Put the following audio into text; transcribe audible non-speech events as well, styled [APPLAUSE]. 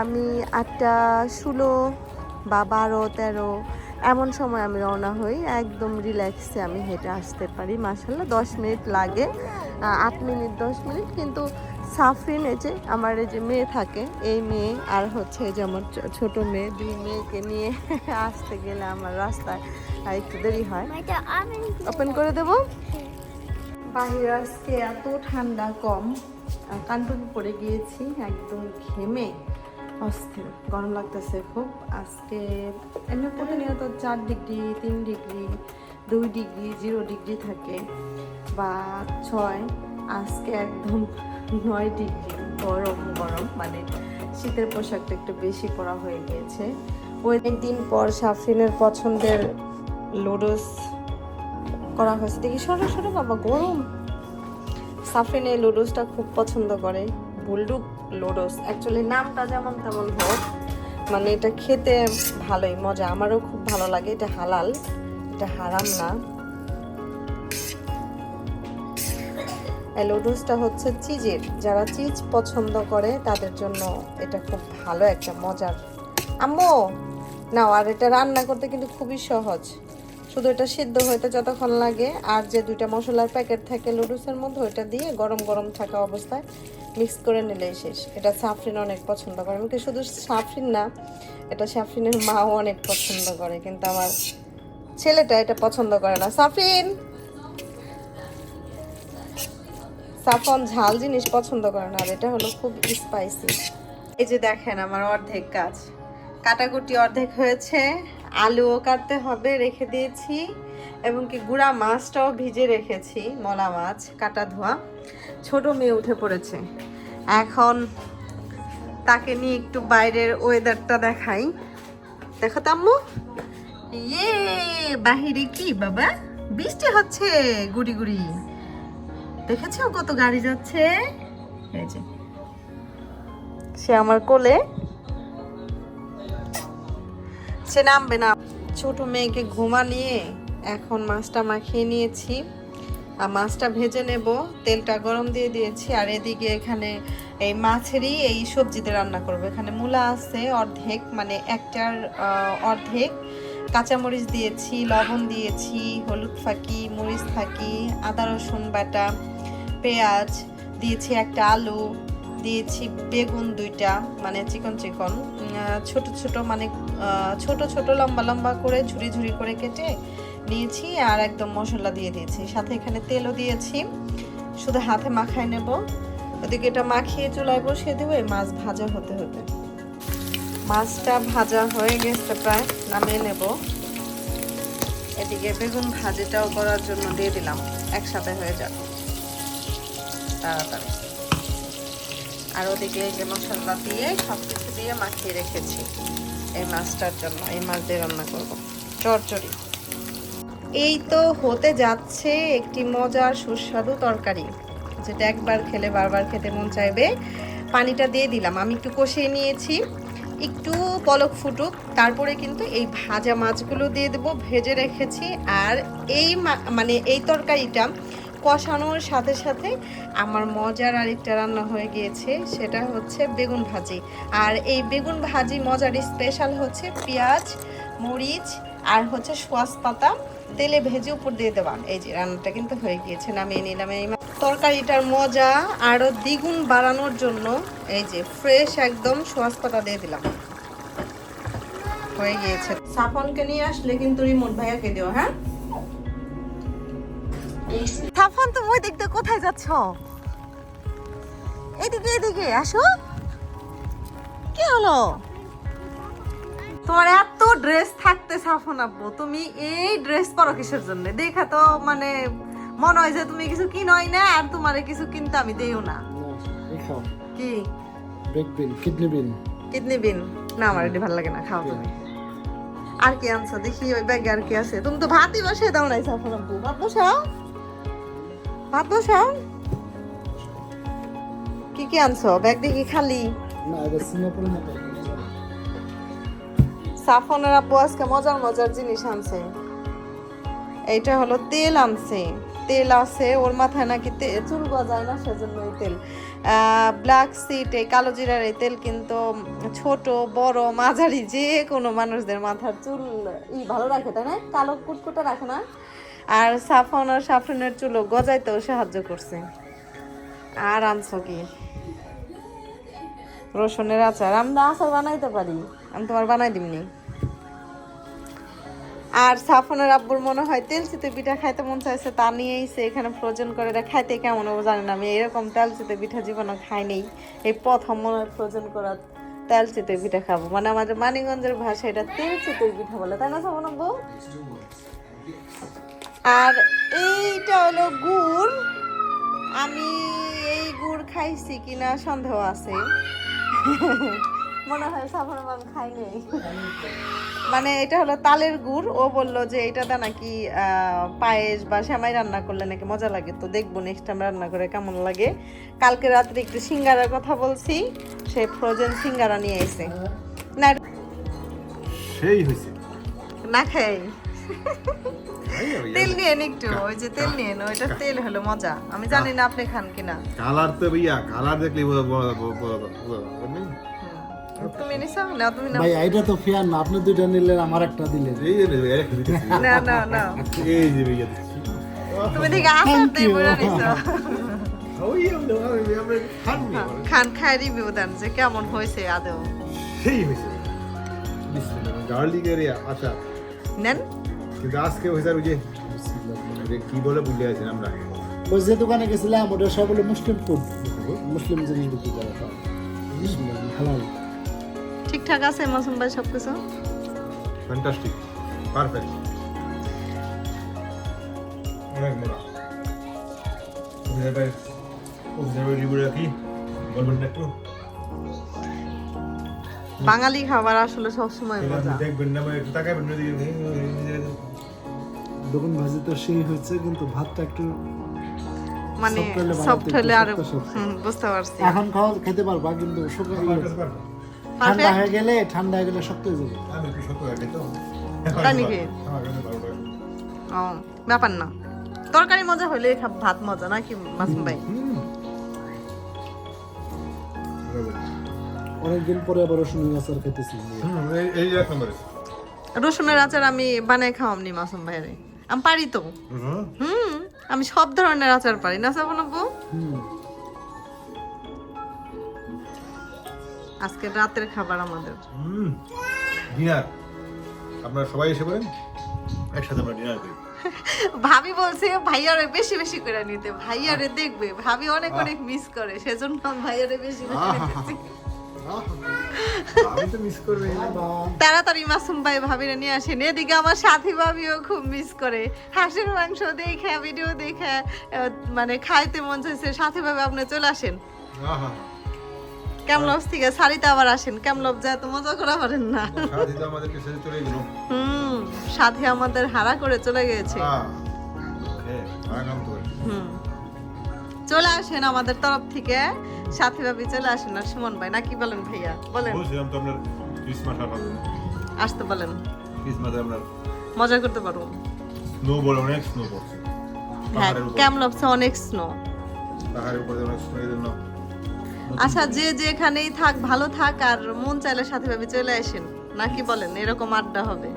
আমি আটটা ষোলো বা বারো তেরো এমন সময় আমি রওনা হই। একদম রিল্যাক্সে আমি হেঁটে আসতে পারি। মাসাল্লাহ দশ মিনিট লাগে। আট মিনিট দশ মিনিট কিন্তু সাফরিন এই যে আমার এই যে মেয়ে থাকে এই মেয়ে আর হচ্ছে যে আমার ছোট মেয়ে দুই মেয়েকে নিয়ে [LAUGHS] আসতে গেলে আমার রাস্তায় একটু দেরি হয়। ওপেন করে দেবো? বাহিরে আজকে এত ঠান্ডা কম। আর কানটুপি পরে গিয়েছি, একদম ঘেমে অস্থির, গরম লাগতেছে খুব। আজকে এমনি প্রতিনিয়ত চার ডিগ্রি, তিন ডিগ্রি, দুই ডিগ্রি, জিরো ডিগ্রি থাকে বা ছয়। আজকে একদম নয় ডিগ্রি, গরম গরম। মানে শীতের পোশাকটা একটু বেশি পরা হয়ে গিয়েছে। ওই দিন পর সাফরিনের পছন্দের লুডোস করা হয়েছে। দেখি সরো সরো বাবা, গরম। সাফরিন এই লুডোসটা খুব পছন্দ করে। বুলডুক লুডোস। অ্যাকচুয়ালি নামটা যেমন তেমন হোক মানে এটা খেতে ভালোই, মজা। আমারও খুব ভালো লাগে। এটা হালাল, এটা হারাম না। লুডোসটা হচ্ছে চিজের। যারা চিজ পছন্দ করে, তাদের জন্য এটা খুব ভালো, একটা মজার। আম্মু! নাও, আর এটা রান্না করতে কিন্তু খুবই সহজ। শুধু এটা সিদ্ধ হইতে যতক্ষণ লাগে, আর যে দুইটা মশলার প্যাকেট থাকে লুডুসের মধ্যে, ওইটা দিয়ে গরম গরম থাকা অবস্থায় মিক্স করে নিলেই শেষ। এটা সাফরিন অনেক পছন্দ করে। এমনকি শুধু সাফরিন না, এটা সাফরিনের মাও অনেক পছন্দ করে। কিন্তু আমার ছেলেটা এটা পছন্দ করে না। সাফরিন! সাফন ঝাল জিনিস পছন্দ করে না, আর এটা হলো খুব স্পাইসি এই যে দেখেন আমার অর্ধেক কাজ। কাটাকুটি অর্ধেক হয়েছে। আলুও কাটতে হবে, রেখে দিয়েছি। এবং কি গুড়া মাছটাও ভিজে রেখেছি, মলা মাছ, কাটা ধোয়া। ছোট মেয়ে উঠে পড়েছে। এখন তাকে নিয়ে একটু বাইরের ওয়েদারটা দেখাই। দেখো তাম্মু ইয়ে বাহিরে কি বাবা? বৃষ্টি হচ্ছে, গুড়ি গুড়ি। দেখেছ কত গাড়ি যাচ্ছে? সে আমার কোলে সে নামবে না। ছোট মেয়েকে ঘুমা নিয়ে এখন মাছটা মাখিয়ে নিয়েছি। আর মাছটা ভেজে নেব, তেলটা গরম দিয়ে দিয়েছি। আর এদিকে এখানে এই মাছেরই এই সবজিতে রান্না করব। এখানে মূলা আছে অর্ধেক মানে একটার অর্ধেক। কাঁচামরিচ দিয়েছি, লবণ দিয়েছি, হলুদ ফাঁকি, মরিচ ফাঁকি, আদা রসুন বাটা, পেঁয়াজ, দিয়েছি একটা আলু। দিয়েছি বেগুন দুইটা মানে চিকন চিকন। ছোট ছোট মানে ছোট ছোট, লম্বা লম্বা করে ঝুরি ঝুরি করে কেটে নিয়েছি আর একদম মশলা দিয়ে দিয়েছি। সাথে এখানে তেলও দিয়েছি। শুধু হাতে মাখায় নেব। ওদিকে এটা মাখিয়ে চুলায় বসিয়ে দেবো, এই মাছ ভাজা হতে হতে। মাছটা ভাজা হয়ে গেছে প্রায়, নামিয়ে নেব। এদিকে বেগুন ভাজিটাও করার জন্য দিয়ে দিলাম। একসাথে হয়ে যাবে। তাড়াতাড়ি। আর ওদিকে যে মশলা দিয়ে সব কিছু দিয়ে মাখিয়ে রেখেছি এই মাছটার জন্য, এই মাছ দিয়ে রান্না করব। চরচড়ি। এই তো হতে যাচ্ছে একটি মজার সুস্বাদু তরকারি, যেটা একবার খেলে বারবার খেতে মন চাইবে। পানিটা দিয়ে দিলাম, আমি একটু কষিয়ে নিয়েছি। একটু পলক ফুটুক, তারপরে কিন্তু এই ভাজা মাছগুলো দিয়ে দেবো, ভেজে রেখেছি। আর এই মানে এই তরকারিটা কষানোর সাথে সাথে আমার মজার আরেকটা রান্না হয়ে গিয়েছে, সেটা হচ্ছে বেগুন ভাজি। আর এই বেগুন ভাজি মজার স্পেশাল হচ্ছে পেঁয়াজ, মরিচ আর হচ্ছে সোয়াস পাতা, তেলে ভেজে উপর দিয়ে দেওয়া। এই যে রান্নাটা কিন্তু হয়ে গিয়েছে, নামিয়ে নিলাম এই তরকারিটার মজা আরও দ্বিগুণ বাড়ানোর জন্য এই যে ফ্রেশ একদম সোয়াস পাতা দিয়ে দিলাম। হয়ে গিয়েছে। সাফনকে নিয়ে আসলে কিন্তু রিমোট ভাইয়াকে দিও হ্যাঁ? সাফন তুমি দিয়ে কোথায় যাচ্ছ? এদিকে এদিকে আসো। কি হলো? তোমার এত ড্রেস থাকতে সাফন আব্বু তুমি এই ড্রেস পরো কিসের জন্য? দেখা তো মানে মনে হয় যে তুমি কিছু কিনোই না আর তোমারে কিছু কিনতে আমি দেইও না। কি? বিন কিডনি বিন কিডনি বিন না আমার এটি ভালো লাগে না খাও তুমি। আর কি আনছো? দেখি ওই ব্যাগে আর কি আছে। তুমি তো ভাতই বসিয়ে দাও নাই সাফন আব্বু। ভাত বসাও। ভাত বসাও কি কি আনছো? ব্যাগ দেখি খালি? সাফনের আপু আজকে মজার মজার জিনিস আনছে। এইটা হলো তেল আনছে। তেল আছে ওর মাথায় নাকি চুল গজায় না সেজন্য এই তেল। ব্ল্যাক সিট এই কালো জিরার এই তেল কিন্তু ছোট বড় মাঝারি যে কোনো মানুষদের মাথার চুল ই ভালো রাখে তাই না? কালো কুটকুটা রাখে না? আর সাফন আর সাফনের চুলও গজাইতেও সাহায্য করছে। আর আনছো কি? রসুনের আচার। আমরা আচার বানাইতে পারি। আমি তোমার বানাই দিমনি। আর সাফনের আব্বুর মনে হয় তেল চিতে পিঠা খাইতে মন চাইছে, তা নিয়েইছে এখানে ফ্রোজেন করে এটা খাইতে কেমন জানি না। আমি এরকম তেল চিতে পিঠা জীবনে খাই নেই। এই প্রথম মনে হয় ফ্রোজেন করা তেল চিতে পিঠা খাব। মানে আমাদের মানিগঞ্জের ভাষা এটা তেল চিতের পিঠা বলে। তাই না সাফন আব্বু? আর এইটা হলো গুড়। আমি এই গুড় খাইছি কিনা সন্দেহ আছে। মনে হয় সাফন আব্বু খাই নেই। মানে এটা হলো তালের গুড়। ও বলল যে এটাতে নাকি পায়েস বা সেমাই রান্না করলে নাকি মজা লাগে। তো দেখব নেক্সট টাইম রান্না করে কেমন লাগে। কালকে রাত্রে একটু সিঙ্গারার কথা বলছি। সে ফ্রোজেন সিঙ্গারা নিয়ে এসে। না সেই হয়েছে না খাই। তেল নিয়ে নিন একটু ওই যে তেল নিয়ে নিন, ওইটা তেল হলো মজা। আমি জানি না আপনি খান কিনা। কালার তো ভাইয়া কালার দেখলে তুমি নিছো না তুমি না ভাই এটা তো ফেয়ার না আপনি দুইটা নিলেন আমার একটা দিলেন। এই যে ভাইয়া, একটা দিতেছি। না না না। এই যে ভাইয়া তুমি দেখে আসার দিয়ে বলে নিছো ওই আমরা আমরা- আমরা খাননি হ্যাঁ। খান খাই রিভিউ দেন যে কেমন হয়েছে আদৌ। সেই হয়েছে। গার্লিক এরিয়া আচ্ছা নেন। কিন্তু আজকে ওই যে ওই যে কি বলে ভুলে আছেন আমরা? ওই যে দোকানে গেছিলাম ওটা সব হলো মুসলিম ফুড মুসলিম জিনিস বিক্রি করা সব। হালাল। ঠিকঠাক আছে মাসুম ভাই সবকিছু? ফ্যান্টাস্টিক পারফেক্ট অনেক মজা। অভিনয় অভিনয় বলবেন একটু। বাঙালি খাবার আসলে সবসময় মজা। দেখবেন না একটু তাকাবেন বেগুন ভাজি তো সেই হচ্ছে কিন্তু ভাতটা একটু মানে হলে সফট হলে আরও বুঝতে পারছি। এখন খাওয়া খেতে পারবা কিন্তু শুকনো ঠান্ডা হয়ে গেলে ঠান্ডা হয়ে গেলে শক্ত হয়ে যাবে। আমি একটু সত্য আগে তো। তাই নাকি? ও ব্যাপার না। তরকারি মজা হইলে ভাত মজা নাকি মাসুম ভাই? অনেকদিন পরে আবার রসুন আচার খেতেছি রসুনের আচার আমি বানাই খাওয়ামনি মাসুম ভাইরে। আমি পারি তো। হুম, আমি সব ধরনের আচার পারি। না সাবন হুম। আজকে রাতের খাবার আমাদের। হুম ডিনার। আপনারা সবাই এসে পড়েন একসাথে আমরা ডিনার করি। ভাবি বলছে ভাইয়ারে বেশি বেশি করে নিতে। ভাইয়ারে দেখবে ভাবি অনেক অনেক মিস করে সেজন্য ভাইয়ারে বেশি বেশি তাড়াতাড়ি মাসুম ভাই ভাবিরে নিয়ে আসেন। এদিকে আমার সাথী ভাবিও খুব মিস করে। হাঁসের মাংস দেখে ভিডিও দেখে মানে খাইতে মন চাইছে। সাথী ভাবে আপনি চলে আসেন। কেমলভ থেকে সারিতে আবার আসেন। কেমলভ যা তো মজা করা পারেন না। হুম সাথী আমাদের হারা করে চলে গেছে। হুম। চলে আসেন আমাদের তরফ থেকে। সাথী ভাবি চলে আসেন আর সুমন ভাই নাকি বলেন ভাইয়া? বলেন। বলছিলাম তো আপনার ক্রিসমাস আসতে বলেন। ক্রিসমাসে আপনার মজা করতে পারব। স্নো বলে অনেক স্নো পড়ছে হ্যাঁ পাহাড়ের অনেক স্নো পাহাড়ের উপরে অনেক স্নো আচ্ছা যে যেখানেই থাক ভালো থাক আর মন চাইলে সাথে ভাবে চলে আসেন। নাকি বলেন এরকম আড্ডা হবে?